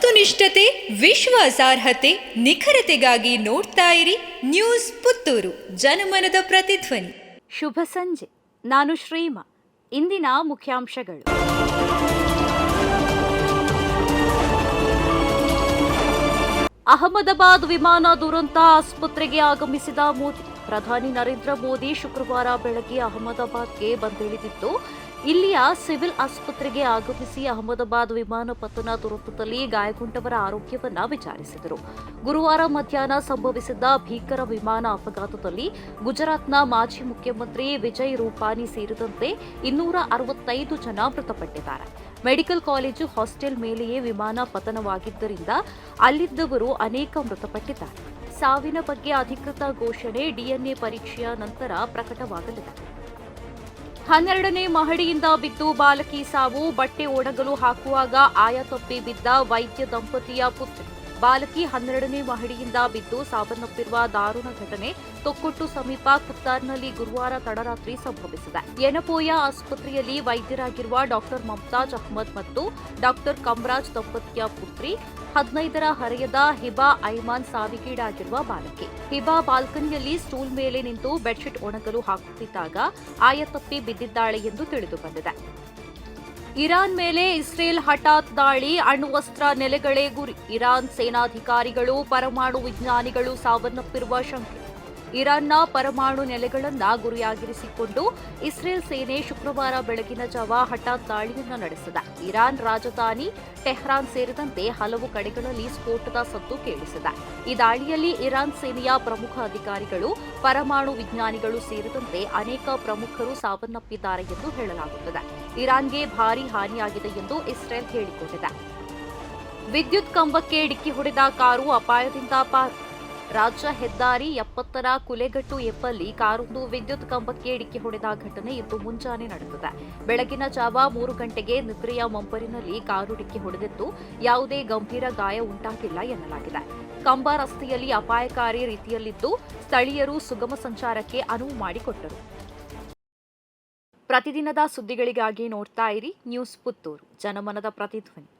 ವಸ್ತುನಿಷ್ಠತೆ, ವಿಶ್ವಾಸಾರ್ಹತೆ, ನಿಖರತೆಗಾಗಿ ನೋಡ್ತಾ ಇರಿ ನ್ಯೂಸ್ ಪುತ್ತೂರು, ಜನಮನದ ಪ್ರತಿಧ್ವನಿ. ಶುಭ ಸಂಜೆ. ನಾನು ಶ್ರೀಮಾ. ಇಂದಿನ ಮುಖ್ಯಾಂಶಗಳು. ಅಹಮದಾಬಾದ್ ವಿಮಾನ ದುರಂತ ಆಸ್ಪತ್ರೆಗೆ ಆಗಮಿಸಿದ ಮೋದಿ. ಪ್ರಧಾನಿ ನರೇಂದ್ರ ಮೋದಿ ಶುಕ್ರವಾರ ಬೆಳಗ್ಗೆ ಅಹಮದಾಬಾದ್ಗೆ ಬಂದಿಳಿದಿದ್ದು ಇಲ್ಲಿಯ ಸಿವಿಲ್ ಆಸ್ಪತ್ರೆಗೆ ಆಗಮಿಸಿ ಅಹಮದಾಬಾದ್ ವಿಮಾನ ಪತನ ದುರಂತದಲ್ಲಿ ಗಾಯಗೊಂಡವರ ಆರೋಗ್ಯವನ್ನ ವಿಚಾರಿಸಿದರು. ಗುರುವಾರ ಮಧ್ಯಾಹ್ನ ಸಂಭವಿಸಿದ್ದ ಭೀಕರ ವಿಮಾನ ಅಪಘಾತದಲ್ಲಿ ಗುಜರಾತ್ನ ಮಾಜಿ ಮುಖ್ಯಮಂತ್ರಿ ವಿಜಯ್ ರೂಪಾನಿ ಸೇರಿದಂತೆ ಇನ್ನೂರ ಅರವತ್ತೈದು ಜನ ಮೃತಪಟ್ಟಿದ್ದಾರೆ. ಮೆಡಿಕಲ್ ಕಾಲೇಜು, ಹಾಸ್ಟೆಲ್ ಮೇಲೆಯೇ ವಿಮಾನ ಪತನವಾಗಿದ್ದರಿಂದ ಅಲ್ಲಿದ್ದವರು ಅನೇಕ ಮೃತಪಟ್ಟಿದ್ದಾರೆ. ಸಾವಿನ ಬಗ್ಗೆ ಅಧಿಕೃತ ಘೋಷಣೆ, ಡಿಎನ್ಎ ಪರೀಕ್ಷೆಯ ನಂತರ ಪ್ರಕಟವಾಗಲಿದೆ. ಹನ್ನೆರಡನೇ ಮಹಡಿಯಿಂದ ಬಿದ್ದು ಬಾಲಕಿ ಸಾವು ಬಟ್ಟೆ ಒಣಗಲು ಹಾಕುವಾಗ ಆಯ ತಪ್ಪಿ ಬಿದ್ದ ವೈದ್ಯ ದಂಪತಿಯ ಪುತ್ರಿ. ಬಾಲಕಿ ಹನ್ನೆರಡನೇ ಮಹಡಿಯಿಂದ ಬಿದ್ದು ಸಾವನ್ನಪ್ಪಿರುವ ದಾರುಣ ಘಟನೆ ತೊಕ್ಕೊಟ್ಟು ಸಮೀಪ ಕುತ್ತಾರ್ನಲ್ಲಿ ಗುರುವಾರ ತಡರಾತ್ರಿ ಸಂಭವಿಸಿದೆ. ಯನಪೋಯ ಆಸ್ಪತ್ರೆಯಲ್ಲಿ ವೈದ್ಯರಾಗಿರುವ ಡಾಕ್ಟರ್ ಮಮ್ತಾಜ್ ಅಹ್ಮದ್ ಮತ್ತು ಡಾಕ್ಟರ್ ಕಮರಾಜ್ ದಂಪತಿಯ ಪುತ್ರಿ ಹದಿನೈದರ ಹರೆಯದ ಹಿಬಾ ಐಮಾನ್ ಸಾವಿಗೀಡಾಗಿರುವ ಬಾಲಕಿ. ಹಿಬಾ ಬಾಲ್ಕನಿಯಲ್ಲಿ ಸ್ಟೂಲ್ ಮೇಲೆ ನಿಂತು ಬೆಡ್ಶೀಟ್ ಒಣಗಲು ಹಾಕುತ್ತಿದ್ದಾಗ ಆಯತಪ್ಪಿ ಬಿದ್ದಿದ್ದಾಳೆ ಎಂದು ತಿಳಿದು ಬಂದಿದೆ. ಇರಾನ್ ಮೇಲೆ ಇಸ್ರೇಲ್ ಹಠಾತ್ ದಾಳಿ ಅಣ್ವಸ್ತ್ರ ನೆಲೆಗಳೇ ಗುರಿ. ಇರಾನ್ ಸೇನಾಧಿಕಾರಿಗಳು ಪರಮಾಣು ವಿಜ್ಞಾನಿಗಳು ಸಾವನ್ನಪ್ಪಿರುವ ಶಂಕೆ. ಇರಾನ್ನ ಪರಮಾಣು ನೆಲೆಗಳನ್ನ ಗುರಿಯಾಗಿರಿಸಿಕೊಂಡು ಇಸ್ರೇಲ್ ಸೇನೆ ಶುಕ್ರವಾರ ಬೆಳಗಿನ ಜಾವ ಹಠಾತ್ ದಾಳಿಯನ್ನು ನಡೆಸಿದೆ. ಇರಾನ್ ರಾಜಧಾನಿ ಟೆಹ್ರಾನ್ ಸೇರಿದಂತೆ ಹಲವು ಕಡೆಗಳಲ್ಲಿ ಸ್ಫೋಟದ ಸದ್ದು ಕೇಳಿಸಿದೆ. ಈ ದಾಳಿಯಲ್ಲಿ ಇರಾನ್ ಸೇನೆಯ ಪ್ರಮುಖ ಅಧಿಕಾರಿಗಳು, ಪರಮಾಣು ವಿಜ್ಞಾನಿಗಳು ಸೇರಿದಂತೆ ಅನೇಕ ಪ್ರಮುಖರು ಸಾವನ್ನಪ್ಪಿದ್ದಾರೆ ಎಂದು ಹೇಳಲಾಗುತ್ತದೆ. ಇರಾನ್ಗೆ ಭಾರೀ ಹಾನಿಯಾಗಿದೆ ಎಂದು ಇಸ್ರೇಲ್ ಹೇಳಿಕೊಂಡಿದೆ. ವಿದ್ಯುತ್ ಕಂಬಕ್ಕೆ ಡಿಕ್ಕಿ ಹೊಡೆದ ಕಾರು ಅಪಾಯದಿಂದ ಪಾರು ರಾಜ್ಯ ಹೆದ್ದಾರಿ ಎಪ್ಪತ್ತರ ಕುಲೆಗಟ್ಟು ಎಪ್ಪಲ್ಲಿ ಕಾರೊಂದು ವಿದ್ಯುತ್ ಕಂಬಕ್ಕೆ ಡಿಕ್ಕಿ ಹೊಡೆದ ಘಟನೆ ಇಂದು ಮುಂಜಾನೆ ನಡೆದಿದೆ. ಬೆಳಗಿನ ಜಾವ ಮೂರು ಗಂಟೆಗೆ ನಿದ್ರೆಯ ಮಂಪರಿನಲ್ಲಿ ಕಾರು ಡಿಕ್ಕಿ ಹೊಡೆದಿದ್ದು ಯಾವುದೇ ಗಂಭೀರ ಗಾಯ ಉಂಟಾಗಿಲ್ಲ ಎನ್ನಲಾಗಿದೆ. ಕಂಬ ರಸ್ತೆಯಲ್ಲಿ ಅಪಾಯಕಾರಿ ರೀತಿಯಲ್ಲಿದ್ದು ಸ್ಥಳೀಯರು ಸುಗಮ ಸಂಚಾರಕ್ಕೆ ಅನುವು ಮಾಡಿಕೊಟ್ಟರು. ಪ್ರತಿದಿನದ ಸುದ್ದಿಗಳಿಗಾಗಿ ನೋಡ್ತಾ ಇರಿ ನ್ಯೂಸ್ ಪುತ್ತೂರು. ಜನಮನದ ಪ್ರತಿಧ್ವನಿ.